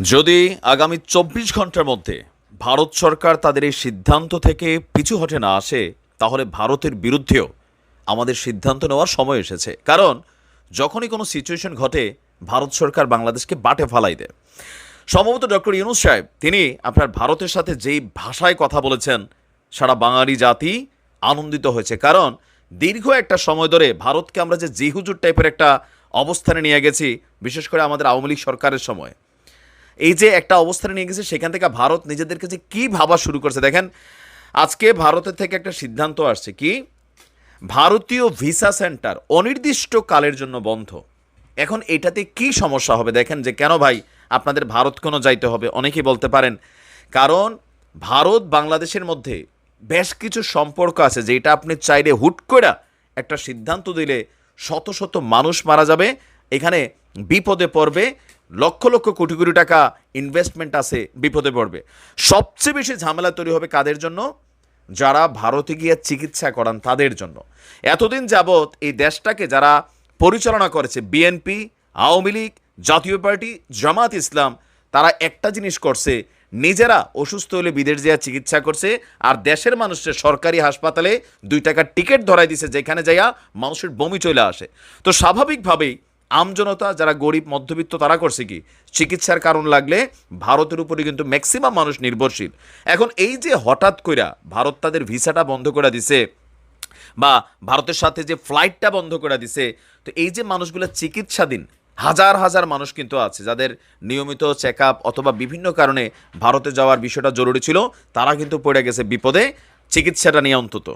যদি আগামী চব্বিশ ঘণ্টার মধ্যে ভারত সরকার তাদের এই সিদ্ধান্ত থেকে পিছু হটে না আসে, তাহলে ভারতের বিরুদ্ধেও আমাদের সিদ্ধান্ত নেওয়ার সময় এসেছে। কারণ যখনই কোনো সিচুয়েশন ঘটে, ভারত সরকার বাংলাদেশকে বাটে ফালাই দেয়। সম্ভবত ডক্টর ইউনুস সাহেব, তিনি আপনার ভারতের সাথে যেই ভাষায় কথা বলেছেন, সারা বাঙালি জাতি আনন্দিত হয়েছে। কারণ দীর্ঘ একটা সময় ধরে ভারতকে আমরা যে জিহুজুর টাইপের একটা অবস্থানে নিয়ে গেছি, বিশেষ করে আমাদের আওয়ামী লীগ সরকারের সময়। এই যে একটা অবস্থানে নিয়ে গেছে, সেখান থেকে ভারত নিজেদেরকে যে কী ভাবা শুরু করছে। দেখেন, আজকে ভারতের থেকে একটা সিদ্ধান্ত আসছে কি, ভারতীয় ভিসা সেন্টার অনির্দিষ্ট কালের জন্য বন্ধ। এখন এটাতে কি সমস্যা হবে? দেখেন যে কেন ভাই আপনাদের ভারত কোনো যাইতে হবে? অনেকেই বলতে পারেন। কারণ ভারত বাংলাদেশের মধ্যে বেশ কিছু সম্পর্ক আছে, যেটা আপনি চাইলে হুট করে একটা সিদ্ধান্ত দিলে শত শত মানুষ মারা যাবে, এখানে বিপদে পড়বে লক্ষ লক্ষ কোটি কোটি টাকা ইনভেস্টমেন্ট আছে, বিপদে পড়বে। সবচেয়ে বেশি ঝামেলা তৈরি হবে কাদের জন্য? যারা ভারতে গিয়ে চিকিৎসা করান তাদের জন্য। এতদিন যাবৎ এই দেশটাকে যারা পরিচালনা করেছে বিএনপি আওয়ামী লীগ, জাতীয় পার্টি, জামাত ইসলাম, তারা একটা জিনিস করছে, নিজেরা অসুস্থ হলে বিদেশ যাওয়া চিকিৎসা করছে, আর দেশের মানুষের সরকারি হাসপাতালে দুই টাকার টিকিট ধরাই দিছে, যেখানে যাইয়া মানুষের বমি চলে আসে। তো স্বাভাবিকভাবেই আমজনতা যারা গরিব, মধ্যবিত্ত, তারা করছে কি? চিকিৎসার কারণ লাগলে ভারতের উপরে কিন্তু ম্যাক্সিমাম মানুষ নির্ভরশীল। এখন এই যে হঠাৎ কইরা ভারত তাদের ভিসাটা বন্ধ করে দিছে বা ভারতের সাথে যে ফ্লাইটটা বন্ধ করে দিছে, তো এই যে মানুষগুলো চিকিৎসাধীন, হাজার হাজার মানুষ কিন্তু আছে যাদের নিয়মিত চেক অথবা বিভিন্ন কারণে ভারতে যাওয়ার বিষয়টা জরুরি ছিল, তারা কিন্তু পড়ে গেছে বিপদে। চিকিৎসাটা নিয়ে অন্তত।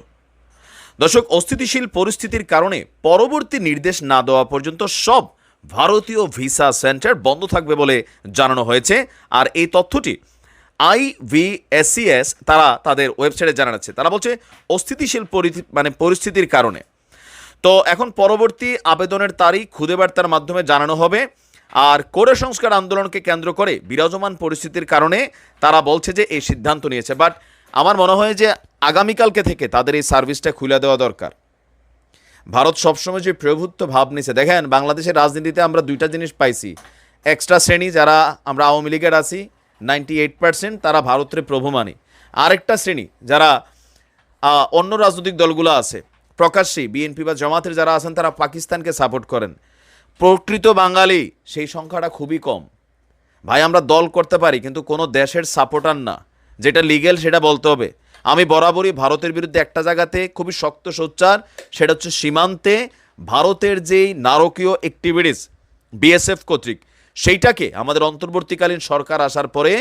দর্শক, অস্থিতিশীল পরিস্থিতির কারণে পরবর্তী নির্দেশ না দেওয়া পর্যন্ত সব ভারতীয় ভিসা সেন্টার বন্ধ থাকবে বলে জানানো হয়েছে। আর এই তথ্যটি আইভিএসিএস তারা তাদের ওয়েবসাইটে জানাচ্ছে। তারা বলছে, অস্থিতিশীল মানে পরিস্থিতির কারণে। তো এখন পরবর্তী আবেদনের তারিখ খুদে বার্তার মাধ্যমে জানানো হবে। আর কোরে সংস্কার আন্দোলনকে কেন্দ্র করে বিরাজমান পরিস্থিতির কারণে তারা বলছে যে এই সিদ্ধান্ত নিয়েছে। বাট আমার মনে হয় যে আগামীকালকে থেকে তাদের এই সার্ভিসটা খুলে দেওয়া দরকার। ভারত সবসময় যে প্রভুত্ব ভাব নিছে, দেখেন বাংলাদেশের রাজনীতিতে আমরা দুইটা জিনিস পাইছি। এক্সট্রা শ্রেণি যারা আমরা আওয়ামী লীগের আছি, নাইনটি এইট পার্সেন্ট তারা ভারতের প্রভু মানি আরেকটা শ্রেণি যারা অন্য রাজনৈতিক দলগুলো আছে, প্রকাশ্যেই বিএনপি বা জামাতের যারা আছেন, তারা পাকিস্তানকে সাপোর্ট করেন। প্রকৃত বাঙালি সেই সংখ্যাটা খুবই কম। ভাই, আমরা দল করতে পারি, কিন্তু কোনো দেশের সাপোর্টার না। যেটা লিগেল সেটা বলতে হবে। আমি বরাবরই ভারতের বিরুদ্ধে একটা জায়গাতে খুবই শক্ত সোচ্চার, সেটা হচ্ছে সীমান্তে ভারতের যেই নারকীয় অ্যাক্টিভিটিস বিএসএফ কর্তৃক, সেইটাকে আমাদের অন্তর্বর্তীকালীন সরকার আসার পরে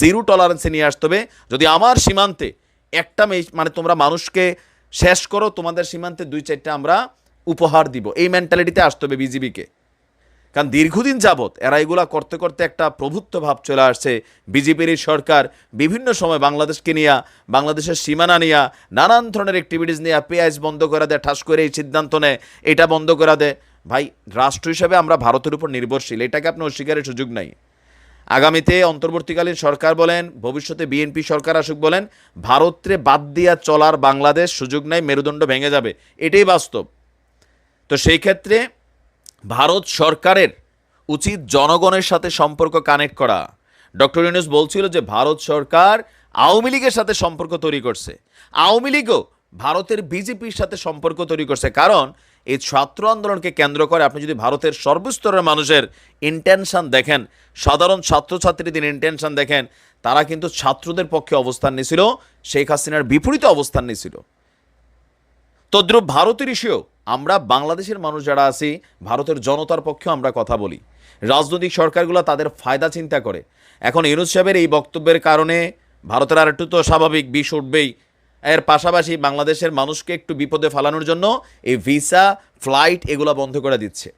জিরো টলারেন্সে নিয়ে আসতে হবে। যদি আমার সীমান্তে একটা মানে তোমরা মানুষকে শেষ করো, তোমাদের সীমান্তে দুই চারটা আমরা উপহার দিব। এই মেন্টালিটিতে আসতে হবে বিজিবিকে কারণ দীর্ঘদিন যাবৎ এরা এগুলা করতে করতে একটা প্রভুত্ব ভাব চলে আসছে। বিজেপির সরকার বিভিন্ন সময় বাংলাদেশকে নিয়ে, বাংলাদেশের সীমানা নিয়ে, নানান ধরনের অ্যাক্টিভিটিস নিয়ে পেঁয়াজ বন্ধ করে দেয়, ঠাস করে এই সিদ্ধান্ত নেয়, এটা বন্ধ করে দেয়। ভাই, রাষ্ট্র হিসাবে আমরা ভারতের উপর নির্ভরশীল, এটাকে আপনি অস্বীকারের সুযোগ নাই। আগামীতে অন্তর্বর্তীকালীন সরকার বলেন, ভবিষ্যতে বিএনপি সরকার আসুক বলেন, ভারতরে বাদ দিয়া চলার বাংলাদেশ সুযোগ নাই, মেরুদণ্ড ভেঙে যাবে। এটাই বাস্তব। তো সেই ক্ষেত্রে ভারত সরকারের উচিত জনগণের সাথে সম্পর্ক কানেক্ট করা। ডক্টর ইউনুস বলছিল যে, ভারত সরকার আওয়ামী লীগের সাথে সম্পর্ক তৈরি করছে। আওয়ামী লীগও ভারতের বিজেপির সাথে সম্পর্ক তৈরি করছে। কারণ এই ছাত্র আন্দোলনকে কেন্দ্র করে আপনি যদি ভারতের সর্বস্তরের মানুষের ইন্টেনশন দেখেন, সাধারণ ছাত্রছাত্রীদের ইন্টেনশন দেখেন, তারা কিন্তু ছাত্রদের পক্ষে অবস্থান নিয়েছিল, শেখ হাসিনার বিপরীতে অবস্থান নিয়েছিল। তদ্রূপ ভারতের ইস্যুও আমরা বাংলাদেশের মানুষ যারা আছি, ভারতের জনতার পক্ষে আমরা কথা বলি। রাজনৈতিক সরকারগুলো তাদের ফায়দা চিন্তা করে। এখন ইউনুস সাহেবের এই বক্তব্যের কারণে ভারতের আর একটু তো স্বাভাবিক বিষ উঠবেই। এর পাশাপাশি বাংলাদেশের মানুষকে একটু বিপদে ফেলানোর জন্য এই ভিসা, ফ্লাইট এগুলো বন্ধ করে দিচ্ছে।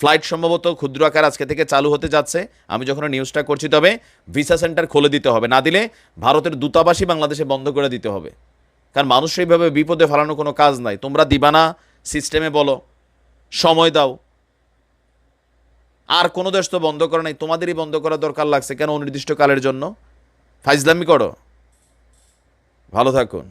ফ্লাইট সম্ভবত ক্ষুদ্র আকার আজকে থেকে চালু হতে যাচ্ছে। আমি যখন নিউজটা করছি তবে ভিসা সেন্টার খুলে দিতে হবে। না দিলে ভারতের দূতাবাসই বাংলাদেশে বন্ধ করে দিতে হবে। কারণ মানুষ এইভাবে বিপদে ফেলানো কোনো কাজ নাই। তোমরা দিবানা সিস্টেমে বলো, সময় দাও। আর কোনো দেশ তো বন্ধ করে নাই, তোমাদেরই বন্ধ করা দরকার লাগছে কেন অনির্দিষ্টকালের জন্য? ফাইজলামি করো। ভালো থাকুন।